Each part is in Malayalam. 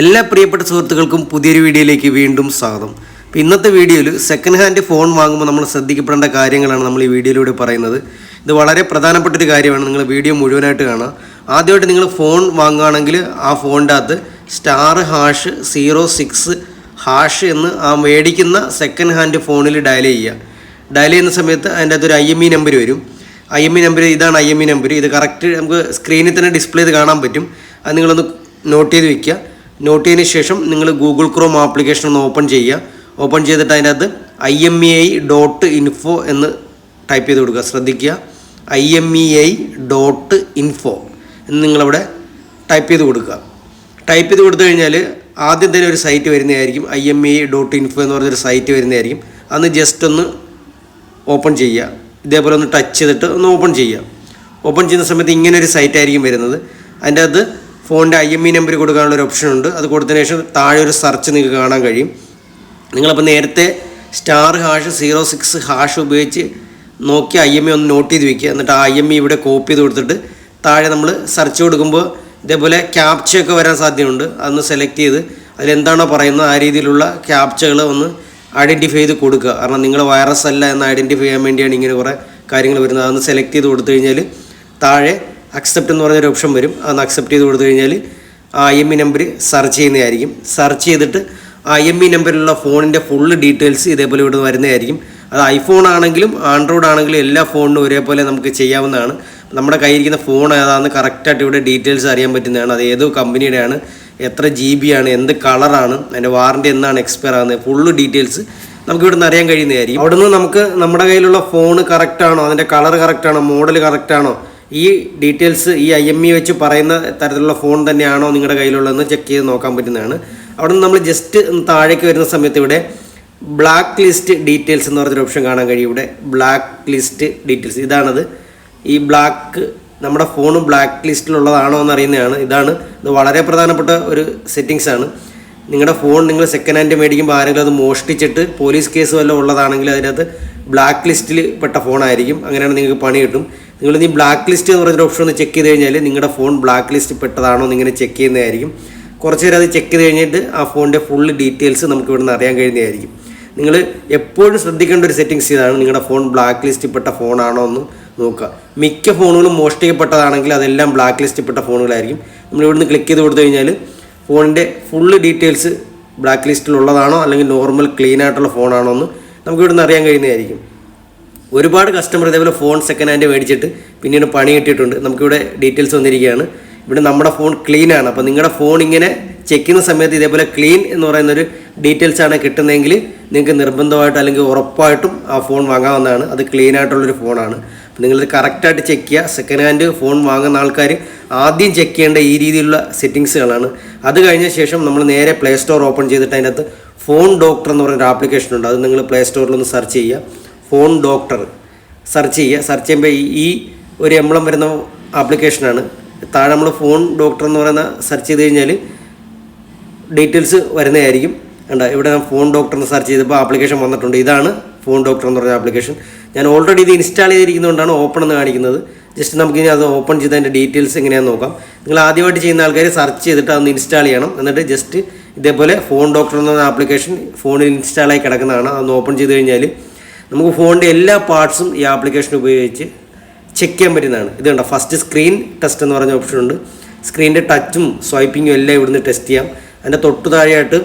എല്ലാ പ്രിയപ്പെട്ട സുഹൃത്തുക്കൾക്കും പുതിയൊരു വീഡിയോയിലേക്ക് വീണ്ടും സ്വാഗതം. അപ്പോൾ ഇന്നത്തെ വീഡിയോയിൽ സെക്കൻഡ് ഹാൻഡ് ഫോൺ വാങ്ങുമ്പോൾ നമ്മൾ ശ്രദ്ധിക്കപ്പെടേണ്ട കാര്യങ്ങളാണ് നമ്മൾ ഈ വീഡിയോയിലൂടെ പറയുന്നത്. ഇത് വളരെ പ്രധാനപ്പെട്ട ഒരു കാര്യമാണ്. നിങ്ങൾ വീഡിയോ മുഴുവനായിട്ട് കാണുക. ആദ്യമായിട്ട് നിങ്ങൾ ഫോൺ വാങ്ങുകയാണെങ്കിൽ ആ ഫോണിന്റെ അകത്ത് star hash zero six hash എന്ന് ആ മേടിക്കുന്ന സെക്കൻഡ് ഹാൻഡ് ഫോണിൽ ഡയൽ ചെയ്യുക. ഡയൽ ചെയ്യുന്ന സമയത്ത് അതിന്റെ അകത്തൊരു ഐ എം ഇ നമ്പർ വരും. ഐ എം ഇ നമ്പർ ഇതാണ് ഐ എം ഇ നമ്പർ ഇത് കറക്റ്റ് നമുക്ക് സ്ക്രീനിൽ തന്നെ ഡിസ്പ്ലേ ചെയ്ത് കാണാൻ പറ്റും. അത് നിങ്ങളൊന്ന് നോട്ട് ചെയ്ത് വെക്കുക. നോട്ട് ചെയ്തതിന് ശേഷം നിങ്ങൾ ഗൂഗിൾ ക്രോം ആപ്ലിക്കേഷൻ ഒന്ന് ഓപ്പൺ ചെയ്യുക. ഓപ്പൺ ചെയ്തിട്ട് അതിനകത്ത് I M E I dot info എന്ന് ടൈപ്പ് ചെയ്ത് കൊടുക്കുക. ശ്രദ്ധിക്കുക. I M E I dot info എന്ന് നിങ്ങളവിടെ ടൈപ്പ് ചെയ്ത് കൊടുക്കുക. ടൈപ്പ് ചെയ്ത് കൊടുത്തു കഴിഞ്ഞാൽ ആദ്യം തന്നെ ഒരു സൈറ്റ് വരുന്നതായിരിക്കും. I M E I dot info എന്ന് പറഞ്ഞൊരു സൈറ്റ് വരുന്നതായിരിക്കും. അന്ന് ജസ്റ്റ് ഒന്ന് ഓപ്പൺ ചെയ്യുക. ഇതേപോലെ ഒന്ന് ടച്ച് ചെയ്തിട്ട് ഒന്ന് ഓപ്പൺ ചെയ്യുക. ഓപ്പൺ ചെയ്യുന്ന സമയത്ത് ഇങ്ങനെ ഒരു സൈറ്റ് ആയിരിക്കും വരുന്നത്. അതിന്റെ അകത്ത് ഫോണിന്റെ ഐ എം ഇ നമ്പർ കൊടുക്കാനുള്ള ഒരു ഓപ്ഷൻ ഉണ്ട്. അത് കൊടുത്തതിന് ശേഷം താഴെ ഒരു സെർച്ച് നിങ്ങൾക്ക് കാണാൻ കഴിയും. നിങ്ങളപ്പോൾ നേരത്തെ star hash zero six hash ഉപയോഗിച്ച് നോക്കി ഐ എം ഇ ഒന്ന് നോട്ട് ചെയ്ത് വെക്കുക. എന്നിട്ട് ആ ഐ എം ഇ ഇവിടെ കോപ്പി ചെയ്ത് കൊടുത്തിട്ട് താഴെ നമ്മൾ സെർച്ച് കൊടുക്കുമ്പോൾ ഇതേപോലെ ക്യാപ്ചയൊക്കെ വരാൻ സാധ്യതയുണ്ട്. അതൊന്ന് സെലക്ട് ചെയ്ത് അതിലെന്താണോ പറയുന്നത് ആ രീതിയിലുള്ള ക്യാപ്ചകൾ ഒന്ന് ഐഡന്റിഫൈ ചെയ്ത് കൊടുക്കുക. കാരണം നിങ്ങൾ വൈറസ് അല്ല എന്ന് ഐഡന്റിഫൈ ചെയ്യാൻ വേണ്ടിയാണ് ഇങ്ങനെ കുറേ കാര്യങ്ങൾ വരുന്നത്. അതൊന്ന് സെലക്ട് ചെയ്ത് കൊടുത്തു കഴിഞ്ഞാൽ താഴെ അക്സെപ്റ്റ് എന്ന് പറഞ്ഞൊരു ഓപ്ഷൻ വരും. അതൊന്ന് അക്സെപ്റ്റ് ചെയ്ത് കൊടുത്തു കഴിഞ്ഞാൽ ആ I M E number search ചെയ്യുന്നതായിരിക്കും. സെർച്ച് ചെയ്തിട്ട് ആ ഐ എം ഇ നമ്പറിലുള്ള ഫോണിന്റെ ഫുള്ള് ഡീറ്റെയിൽസ് ഇതേപോലെ ഇവിടെ വരുന്നതായിരിക്കും. അത് ഐഫോൺ ആണെങ്കിലും ആൻഡ്രോയിഡ് ആണെങ്കിലും എല്ലാ ഫോണിനും ഒരേപോലെ നമുക്ക് ചെയ്യാവുന്നതാണ്. നമ്മുടെ കയ്യിരിക്കുന്ന ഫോൺ ഏതാണെന്ന് കറക്റ്റായിട്ട് ഇവിടെ ഡീറ്റെയിൽസ് അറിയാൻ പറ്റുന്നതാണ്. അത് ഏതോ കമ്പനിയുടെയാണ് എത്ര ജി ബി ആണ് എന്ത് കളറാണ് അതിന്റെ വാറണ്ടി എന്നാണ് എക്സ്പയർ ആകുന്നത് ഫുള്ള് ഡീറ്റെയിൽസ് നമുക്ക് ഇവിടെ നിന്ന് അറിയാൻ കഴിയുന്നതായിരിക്കും. അവിടെ നിന്ന് നമുക്ക് നമ്മുടെ കയ്യിലുള്ള ഫോൺ കറക്റ്റാണോ അതിന്റെ കളർ കറക്റ്റാണോ മോഡൽ കറക്റ്റ് ആണോ ഈ ഡീറ്റെയിൽസ് ഈ ഐ എം ഇ വെച്ച് പറയുന്ന തരത്തിലുള്ള ഫോൺ തന്നെയാണോ നിങ്ങളുടെ കയ്യിലുള്ളതെന്ന് ചെക്ക് ചെയ്ത് നോക്കാൻ പറ്റുന്നതാണ്. അവിടെ നിന്ന് നമ്മൾ ജസ്റ്റ് താഴേക്ക് വരുന്ന സമയത്ത് ഇവിടെ ബ്ലാക്ക് ലിസ്റ്റ് ഡീറ്റെയിൽസ് എന്ന് പറഞ്ഞൊരു ഓപ്ഷൻ കാണാൻ കഴിയും. ഇവിടെ ബ്ലാക്ക് ലിസ്റ്റ് ഡീറ്റെയിൽസ് ഇതാണത്. ഈ ബ്ലാക്ക് നമ്മുടെ ഫോൺ ബ്ലാക്ക് ലിസ്റ്റിലുള്ളതാണോ എന്ന് അറിയുന്നതാണ്. ഇതാണ്. ഇത് വളരെ പ്രധാനപ്പെട്ട ഒരു സെറ്റിങ്സ് ആണ്. നിങ്ങളുടെ ഫോൺ നിങ്ങൾ സെക്കൻഡ് ഹാൻഡ് മേടിക്കുമ്പോൾ ആരെങ്കിലും അത് മോഷ്ടിച്ചിട്ട് പോലീസ് കേസ് വല്ലതും ഉള്ളതാണെങ്കിൽ അതിനകത്ത് ബ്ലാക്ക് ലിസ്റ്റിൽ പെട്ട ഫോണായിരിക്കും അങ്ങനെയാണ് നിങ്ങൾക്ക് പണി കിട്ടും. നിങ്ങൾ ഈ ബ്ലാക്ക് ലിസ്റ്റ് എന്ന് പറഞ്ഞൊരു ഓപ്ഷൻ ഒന്ന് ചെക്ക് ചെയ്ത് കഴിഞ്ഞാൽ നിങ്ങളുടെ ഫോൺ ബ്ലാക്ക് ലിസ്റ്റ് പെട്ടതാണോ എന്ന് ഇങ്ങനെ ചെക്ക് ചെയ്യുന്നതായിരിക്കും. കുറച്ച് നേരം അത് ചെക്ക് ചെയ്ത് കഴിഞ്ഞിട്ട് ആ ഫോണിന്റെ ഫുൾ ഡീറ്റെയിൽസ് നമുക്ക് ഇവിടുന്ന് അറിയാൻ കഴിയുന്നതായിരിക്കും. നിങ്ങൾ എപ്പോഴും ശ്രദ്ധിക്കേണ്ട ഒരു സെറ്റിങ്സ് ഇതാണ് നിങ്ങളുടെ ഫോൺ ബ്ലാക്ക് ലിസ്റ്റ് പെട്ട ഫോണാണോ എന്ന് നോക്കുക. മിക്ക ഫോണുകളും മോഷ്ടിക്കപ്പെട്ടതാണെങ്കിൽ അതെല്ലാം ബ്ലാക്ക് ലിസ്റ്റ് പെട്ട ഫോണുകളായിരിക്കും നമ്മൾ ഇവിടുന്ന് ക്ലിക്ക് ചെയ്ത് കൊടുത്തു കഴിഞ്ഞാൽ ഫോണിന്റെ ഫുള്ള് ഡീറ്റെയിൽസ് ബ്ലാക്ക് ലിസ്റ്റിലുള്ളതാണോ അല്ലെങ്കിൽ നോർമൽ ക്ലീൻ ആയിട്ടുള്ള ഫോണാണോ എന്ന് നമുക്ക് ഇവിടുന്ന് അറിയാൻ കഴിയുന്നതായിരിക്കും. ഒരുപാട് കസ്റ്റമർ ഇതേപോലെ ഫോൺ സെക്കൻഡ് ഹാൻഡ് മേടിച്ചിട്ട് പിന്നീട് പണി കിട്ടിയിട്ടുണ്ട്. നമുക്കിവിടെ ഡീറ്റെയിൽസ് വന്നിരിക്കുകയാണ്. ഇവിടെ നമ്മുടെ ഫോൺ ക്ലീൻ ആണ്. അപ്പോൾ നിങ്ങളുടെ ഫോൺ ഇങ്ങനെ ചെക്ക് ചെയ്യുന്ന സമയത്ത് ഇതേപോലെ ക്ലീൻ എന്ന് പറയുന്നൊരു ഡീറ്റെയിൽസ് ആണ് കിട്ടുന്നതെങ്കിൽ നിങ്ങൾക്ക് നിർബന്ധമായിട്ട് അല്ലെങ്കിൽ ഉറപ്പായിട്ടും ആ ഫോൺ വാങ്ങാവുന്നതാണ്. അത് ക്ലീൻ ആയിട്ടുള്ളൊരു ഫോണാണ് അപ്പോൾ നിങ്ങളിത് കറക്റ്റായിട്ട് ചെക്ക് ചെയ്യുക. സെക്കൻഡ് ഹാൻഡ് ഫോൺ വാങ്ങുന്ന ആൾക്കാർ ആദ്യം ചെക്ക് ചെയ്യേണ്ട ഈ രീതിയിലുള്ള സെറ്റിങ്സുകളാണ് അത് കഴിഞ്ഞ ശേഷം നമ്മൾ നേരെ പ്ലേ സ്റ്റോർ ഓപ്പൺ ചെയ്തിട്ട് അതിനകത്ത് ഫോൺ ഡോക്ടർ എന്ന് പറയുന്ന ഒരു ആപ്ലിക്കേഷൻ ഉണ്ട്. അത് നിങ്ങൾ പ്ലേ സ്റ്റോറിലൊന്ന് സെർച്ച് ചെയ്യുക. ഫോൺ ഡോക്ടർ സെർച്ച് ചെയ്യുക. സെർച്ച് ചെയ്യുമ്പോൾ ഈ ഒരു എംബ്ലം വരുന്ന ആപ്ലിക്കേഷനാണ് താഴെ നമ്മൾ ഫോൺ ഡോക്ടർ എന്ന് പറയുന്ന സെർച്ച് ചെയ്ത് കഴിഞ്ഞാൽ ഡീറ്റെയിൽസ് വരുന്നതായിരിക്കും. കണ്ട ഇവിടെ ഞാൻ ഫോൺ ഡോക്ടർ എന്ന് സെർച്ച് ചെയ്തപ്പോൾ ആപ്ലിക്കേഷൻ വന്നിട്ടുണ്ട്. ഇതാണ് ഫോൺ ഡോക്ടർ എന്ന് പറഞ്ഞ ആപ്ലിക്കേഷൻ ഞാൻ ഓൾറെഡി ഇത് ഇൻസ്റ്റാൾ ചെയ്തിരിക്കുന്നതുകൊണ്ടാണ് ഓപ്പൺ എന്ന് കാണിക്കുന്നത്. ജസ്റ്റ് നമുക്ക് ഇനി അത് ഓപ്പൺ ചെയ്ത് അതിന്റെ ഡീറ്റെയിൽസ് എങ്ങനെയാണെന്ന് നോക്കാം. നിങ്ങൾ ആദ്യമായിട്ട് ചെയ്യുന്ന ആൾക്കാർ സെർച്ച് ചെയ്തിട്ട് അതൊന്ന് ഇൻസ്റ്റാൾ ചെയ്യണം. എന്നിട്ട് ജസ്റ്റ് ഇതേപോലെ ഫോൺ ഡോക്ടർ എന്ന് പറഞ്ഞ ആപ്ലിക്കേഷൻ ഫോണിൽ ഇൻസ്റ്റാളായി കിടക്കുന്നതാണ്. അതൊന്ന് ഓപ്പൺ ചെയ്ത് കഴിഞ്ഞാൽ നമുക്ക് ഫോണിന്റെ എല്ലാ പാർട്സും ഈ ആപ്ലിക്കേഷൻ ഉപയോഗിച്ച് ചെക്ക് ചെയ്യാൻ പറ്റുന്നതാണ്. ഇത് കണ്ടോ? ഫസ്റ്റ് സ്ക്രീൻ ടെസ്റ്റ് എന്ന് പറഞ്ഞ ഓപ്ഷൻ ഉണ്ട്. സ്ക്രീനിന്റെ ടച്ചും സ്വൈപ്പിങ്ങും എല്ലാം ഇവിടുന്ന് ടെസ്റ്റ് ചെയ്യാം. അതിന്റെ തൊട്ടു താഴെയായിട്ട്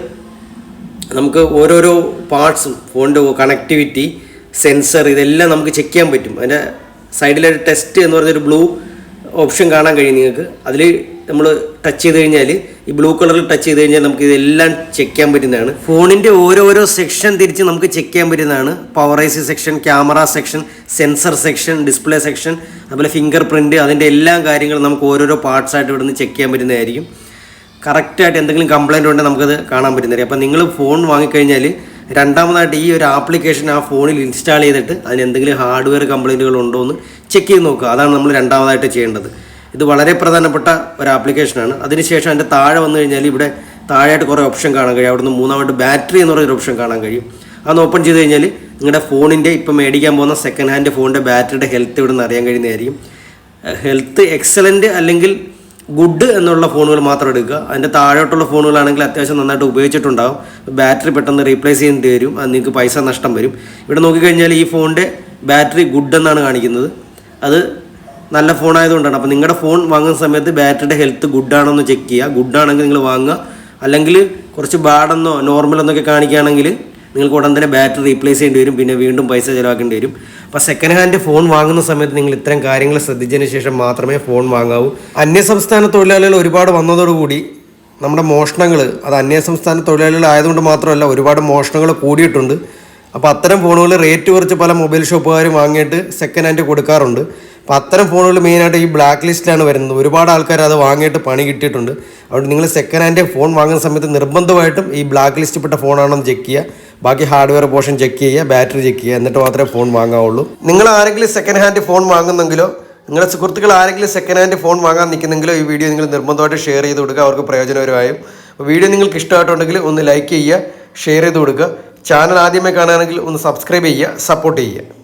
നമുക്ക് ഓരോരോ പാർട്സും ഫോണിന്റെ കണക്ടിവിറ്റി സെൻസർ ഇതെല്ലാം നമുക്ക് ചെക്ക് ചെയ്യാൻ പറ്റും. അതിന്റെ സൈഡിലൊരു ടെസ്റ്റ് എന്ന് പറഞ്ഞൊരു ബ്ലൂ ഓപ്ഷൻ കാണാൻ കഴിയും നിങ്ങൾക്ക്. അതിൽ നമ്മൾ ടച്ച് ചെയ്ത് കഴിഞ്ഞാൽ ഈ ബ്ലൂ കളറിൽ ടച്ച് ചെയ്ത് കഴിഞ്ഞാൽ നമുക്ക് ഇതെല്ലാം ചെക്ക് ചെയ്യാൻ പറ്റുന്നതാണ്. ഫോണിന്റെ ഓരോരോ സെക്ഷൻ തിരിച്ച് നമുക്ക് ചെക്ക് ചെയ്യാൻ പറ്റുന്നതാണ്. Power I C section camera section sensor section display section അതുപോലെ ഫിംഗർ പ്രിന്റ് അതിന്റെ എല്ലാ കാര്യങ്ങളും നമുക്ക് ഓരോരോ പാർട്സ് ആയിട്ട് ഇവിടുന്ന് ചെക്ക് ചെയ്യാൻ പറ്റുന്നതായിരിക്കും. കറക്റ്റായിട്ട് എന്തെങ്കിലും കംപ്ലൈന്റ് ഉണ്ടെങ്കിൽ നമുക്കത് കാണാൻ പറ്റുന്നില്ല അപ്പോൾ നിങ്ങൾ ഫോൺ വാങ്ങിക്കഴിഞ്ഞാൽ രണ്ടാമതായിട്ട് ഈ ഒരു ആപ്ലിക്കേഷൻ ആ ഫോണിൽ ഇൻസ്റ്റാൾ ചെയ്തിട്ട് അതിന് എന്തെങ്കിലും ഹാർഡ്വെയർ കംപ്ലൈന്റുകൾ ഉണ്ടോ എന്ന് ചെക്ക് ചെയ്ത് നോക്കുക. അതാണ് നമ്മൾ രണ്ടാമതായിട്ട് ചെയ്യേണ്ടത്. ഇത് വളരെ പ്രധാനപ്പെട്ട ഒരു ആപ്ലിക്കേഷനാണ് അതിനുശേഷം അതിന്റെ താഴെ വന്നു കഴിഞ്ഞാൽ ഇവിടെ താഴെയായിട്ട് കുറേ ഓപ്ഷൻ കാണാൻ കഴിയും. അവിടുന്ന് മൂന്നാമത് ബാറ്ററി എന്ന് പറയുന്ന ഓപ്ഷൻ കാണാൻ കഴിയും. അതൊന്ന് ഓപ്പൺ ചെയ്ത് കഴിഞ്ഞാൽ നിങ്ങളുടെ ഫോണിന്റെ ഇപ്പം മേടിക്കാൻ പോകുന്ന സെക്കൻഡ് ഹാൻഡ് ഫോണിന്റെ ബാറ്ററിയുടെ ഹെൽത്ത് ഇവിടെ നിന്ന് അറിയാൻ കഴിയുന്നതായിരിക്കും. ഹെൽത്ത് എക്സലന്റ് അല്ലെങ്കിൽ ഗുഡ് എന്നുള്ള ഫോണുകൾ മാത്രം എടുക്കുക. അതിന്റെ താഴോട്ടുള്ള ഫോണുകളാണെങ്കിൽ അത്യാവശ്യം നന്നായിട്ട് ഉപയോഗിച്ചിട്ടുണ്ടാകും ബാറ്ററി പെട്ടെന്ന് റീപ്ലേസ് ചെയ്യേണ്ടി വരും. അത് നിങ്ങൾക്ക് പൈസ നഷ്ടം വരും. ഇവിടെ നോക്കിക്കഴിഞ്ഞാൽ ഈ ഫോണിന്റെ ബാറ്ററി ഗുഡ് എന്നാണ് കാണിക്കുന്നത്. അത് നല്ല ഫോൺ ആയതുകൊണ്ടാണ്. അപ്പോൾ നിങ്ങളുടെ ഫോൺ വാങ്ങുന്ന സമയത്ത് ബാറ്ററിയുടെ ഹെൽത്ത് ഗുഡ് ആണോ എന്ന് ചെക്ക് ചെയ്യുക ഗുഡ് ആണെങ്കിൽ നിങ്ങൾ വാങ്ങുക. അല്ലെങ്കിൽ കുറച്ച് ബാഡെന്നോ നോർമൽ എന്നൊക്കെ കാണിക്കുകയാണെങ്കിൽ നിങ്ങൾക്ക് ഉടൻ തന്നെ ബാറ്ററി റീപ്ലേസ് ചെയ്യേണ്ടി വരും. പിന്നെ വീണ്ടും പൈസ ചിലവാക്കേണ്ടി വരും. അപ്പോൾ സെക്കൻഡ് ഹാൻഡ് ഫോൺ വാങ്ങുന്ന സമയത്ത് നിങ്ങൾ ഇത്തരം കാര്യങ്ങൾ ശ്രദ്ധിച്ചതിന് ശേഷം മാത്രമേ ഫോൺ വാങ്ങാവൂ. അന്യസംസ്ഥാന തൊഴിലാളികൾ ഒരുപാട് വന്നതോടുകൂടി നമ്മുടെ മോഷണങ്ങൾ അത് അന്യസംസ്ഥാന തൊഴിലാളികൾ ആയതുകൊണ്ട് മാത്രമല്ല ഒരുപാട് മോഷണങ്ങൾ കൂടിയിട്ടുണ്ട്. അപ്പോൾ അത്തരം ഫോണുകൾ റേറ്റ് കുറച്ച് പല മൊബൈൽ ഷോപ്പുകാരും വാങ്ങിയിട്ട് സെക്കൻഡ് ഹാൻഡ് കൊടുക്കാറുണ്ട്. അപ്പോൾ അത്തരം ഫോണുകൾ മെയിനായിട്ട് ഈ ബ്ലാക്ക് ലിസ്റ്റിലാണ് വരുന്നത്. ഒരുപാട് ആൾക്കാർ അത് വാങ്ങിയിട്ട് പണി കിട്ടിയിട്ടുണ്ട്. അതുകൊണ്ട് നിങ്ങൾ സെക്കൻഡ് ഹാൻഡ് ഫോൺ വാങ്ങുന്ന സമയത്ത് നിർബന്ധമായിട്ടും ഈ ബ്ലാക്ക് ലിസ്റ്റ് ലിസ്റ്റിൽപ്പെട്ട ഫോണാണെന്ന് ചെക്ക് ചെയ്യുക. ബാക്കി ഹാർഡ്വെയർ പോർഷൻ ചെക്ക് ചെയ്യുക ബാറ്ററി ചെക്ക് ചെയ്യുക എന്നിട്ട് മാത്രമേ ഫോൺ വാങ്ങാവുള്ളൂ. നിങ്ങൾ ആരെങ്കിലും സെക്കൻഡ് ഹാൻഡ് ഫോൺ വാങ്ങുന്നെങ്കിലോ നിങ്ങളുടെ സുഹൃത്തുക്കൾ ആരെങ്കിലും സെക്കൻഡ് ഹാൻഡ് ഫോൺ വാങ്ങാൻ നിൽക്കുന്നെങ്കിലോ ഈ വീഡിയോ നിങ്ങൾ നിർബന്ധമായിട്ട് ഷെയർ ചെയ്ത് കൊടുക്കുക. അവർക്ക് പ്രയോജനകരമായും. വീഡിയോ നിങ്ങൾക്ക് ഇഷ്ടമായിട്ടുണ്ടെങ്കിൽ ഒന്ന് ലൈക്ക് ചെയ്യുക ഷെയർ ചെയ്ത് കൊടുക്കുക. ചാനൽ ആദ്യമേ കാണുകയാണെങ്കിൽ ഒന്ന് സബ്സ്ക്രൈബ് ചെയ്യുക സപ്പോർട്ട് ചെയ്യുക.